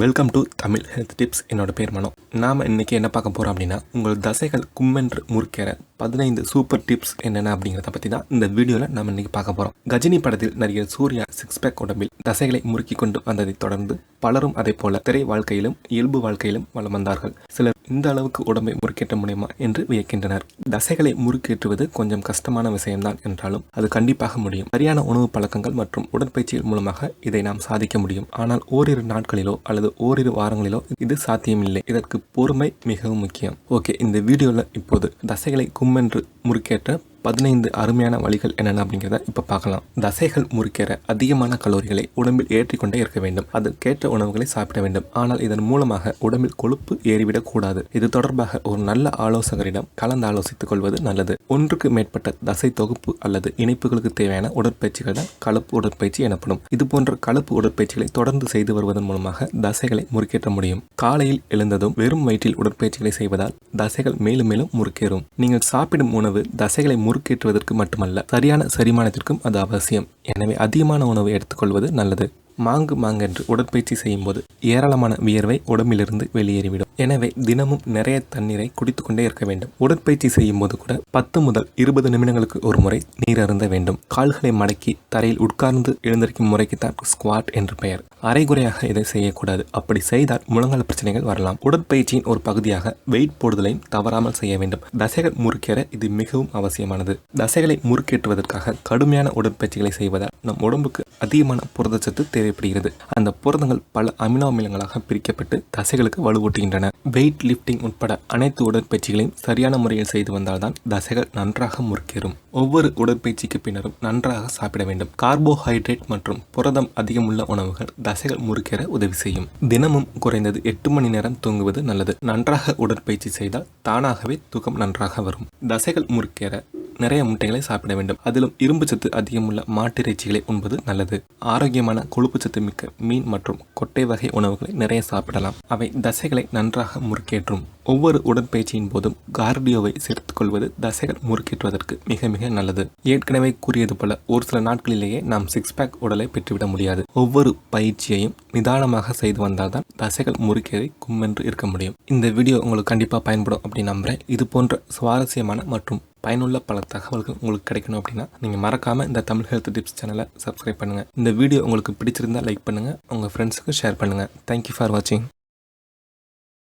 Welcome to Tamil health tips என்னோட பேர் மனோ. நாம் இன்னைக்கு என்ன பார்க்க போகிறோம் அப்படின்னா உங்கள் தசைகள் கும்மென்று முறுக்கேற பதினைந்து சூப்பர் டிப்ஸ் என்னென்ன அப்படிங்கிறத பற்றி தான் இந்த வீடியோவில் நம்ம இன்னைக்கு பார்க்க போகிறோம் கஜினி படத்தில் நடிகர் சூர்யா சிக்ஸ் பேக் உடம்பில் தசைகளை முறுக்கி கொண்டு வந்ததை தொடர்ந்து பலரும் அதே போல திரை வாழ்க்கையிலும் இயல்பு வாழ்க்கையிலும் வளம் வந்தார்கள். சிலர் இந்த அளவுக்கு உடம்பை முறுக்கேற்ற முடியுமா என்று வியக்கின்றனர். தசைகளை முறுக்கேற்றுவது கொஞ்சம் கஷ்டமான விஷயம்தான் என்றாலும் அது கண்டிப்பாக முடியும். சரியான உணவு பழக்கங்கள் மற்றும் உடற்பயிற்சிகள் மூலமாக இதை நாம் சாதிக்க முடியும். ஆனால் ஓரிரு நாட்களிலோ அல்லது ஓரிரு வாரங்களிலோ இது சாத்தியமில்லை. இதற்கு பொறுமை மிகவும் முக்கியம். ஓகே இந்த வீடியோவில் இப்போது தசைகளை கும்மென்று முறுக்கேற்ற பதினைந்து அருமையான வழிகள் என்னென்ன அப்படிங்கிறத இப்போ பார்க்கலாம். தசைகள் முறுக்கேற அதிகமான கலோரிகளை உடம்பில் ஏற்றிக்கொண்டே இருக்க வேண்டும். அதற்கேற்ற உணவுகளை சாப்பிட வேண்டும். ஆனால் இதன் மூலமாக உடம்பில் கொழுப்பு ஏறிவிடக் கூடாது. இது தொடர்பாக ஒரு நல்ல ஆலோசகரிடம் கலந்து ஆலோசித்துக் கொள்வது நல்லது. ஒன்றுக்கு மேற்பட்ட தசை தொகுப்பு அல்லது இணைப்புகளுக்கு தேவையான உடற்பயிற்சிகள் தான் கலப்பு உடற்பயிற்சி எனப்படும். இது போன்ற கலப்பு உடற்பயிற்சிகளை தொடர்ந்து செய்து வருவதன் மூலமாக தசைகளை முறுக்கேற்ற முடியும். காலையில் எழுந்ததும் வெறும் வயிற்றில் உடற்பயிற்சிகளை செய்வதால் தசைகள் மேலும் மேலும் முறுக்கேறும். நீங்கள் சாப்பிடும் உணவு தசைகளை முறுக்கேற்றுவதற்கு மட்டுமல்ல சரியான செரிமானத்திற்கும் அது அவசியம். எனவே அதிகமான உணவை எடுத்துக்கொள்வது நல்லது. மாங்கு மாங்கென்று உடற்பயிற்சி செய்யும்போது ஏராளமான வியர்வை உடம்பிலிருந்து வெளியேறிவிடும். எனவே தினமும் நிறைய தண்ணீரை குடித்துக்கொண்டே இருக்க வேண்டும். உடற்பயிற்சி செய்யும் போது கூட பத்து முதல் இருபது நிமிடங்களுக்கு ஒரு முறை நீர் அருந்த வேண்டும். கால்களை மடக்கி தரையில் உட்கார்ந்து எழுந்திருக்கும் முறைக்குத்தான் ஸ்குவாட் என்று பெயர். அரைகுறையாக இதை செய்யக்கூடாது. அப்படி செய்தால் முழங்கால் பிரச்சனைகள் வரலாம். உடற்பயிற்சியின் ஒரு பகுதியாக வெயிட் போடுதலையும் தவறாமல் செய்ய வேண்டும். தசைகள் முறுக்கேற இது மிகவும் அவசியமானது. தசைகளை முறுக்கேற்றுவதற்காக கடுமையான உடற்பயிற்சிகளை செய்வதால் நம் உடம்புக்கு அதிகமான புரதச்சத்து தேவைப்படுகிறது. அந்த புரதங்கள் பல அமினோ அமிலங்களாக பிரிக்கப்பட்டு தசைகளுக்கு வலுவூட்டுகின்றன. வெயிட் லிஃப்டிங் உட்பட அனைத்து உடற்பயிற்சிகளையும் சரியான முறையில் செய்து வந்தால்தான் தசைகள் நன்றாக முறுக்கேறும். ஒவ்வொரு உடற்பயிற்சிக்கு பின்னரும் நன்றாக சாப்பிட வேண்டும். கார்போஹைட்ரேட் மற்றும் புரதம் அதிகமுள்ள உணவுகள் தசைகள் முறுக்கேற உதவி செய்யும். தினமும் குறைந்தது எட்டு மணி நேரம் தூங்குவது நல்லது. நன்றாக உடற்பயிற்சி செய்தால் தானாகவே தூக்கம் நன்றாக வரும். தசைகள் முறுக்கேற நிறைய முட்டைகளை சாப்பிட வேண்டும். அதிலும் இரும்பு சத்து அதிகமுள்ள மாட்டிறைச்சிகளை உண்பது நல்லது. ஆரோக்கியமான கொழுப்பு சத்து மிக்க மீன் மற்றும் கொட்டை வகை உணவுகளை நிறைய சாப்பிடலாம். அவை தசைகளை நன்றாக முறுக்கேற்றும். ஒவ்வொரு உடற்பயிற்சியின் போதும் கார்டியோவை சேர்த்துக் கொள்வது தசைகள் முறுக்கேற்றுவதற்கு மிக மிக நல்லது. ஏற்கனவே கூறியது போல ஒரு சில நாட்களிலேயே நாம் சிக்ஸ் பேக் உடலை பெற்றுவிட முடியாது. ஒவ்வொரு பயிற்சியையும் நிதானமாக செய்து வந்தால்தான் தசைகள் முறுக்கேறி கும்மென்று இருக்க முடியும். இந்த வீடியோ உங்களுக்கு கண்டிப்பாக பயன்படும் அப்படின்னு நம்புறேன். இது போன்ற சுவாரஸ்யமான மற்றும் பயனுள்ள பல தகவல்கள் உங்களுக்கு கிடைக்கணும் அப்படின்னா நீங்கள் மறக்காமல் இந்த தமிழ் ஹெல்த் டிப்ஸ் சேனலை சப்ஸ்கிரைப் பண்ணுங்கள் இந்த வீடியோ உங்களுக்கு பிடிச்சிருந்தா லைக் பண்ணுங்கள் உங்கள் ஃப்ரெண்ட்ஸுக்கு ஷேர் பண்ணுங்கள் தேங்க்யூ ஃபார் வாட்சிங்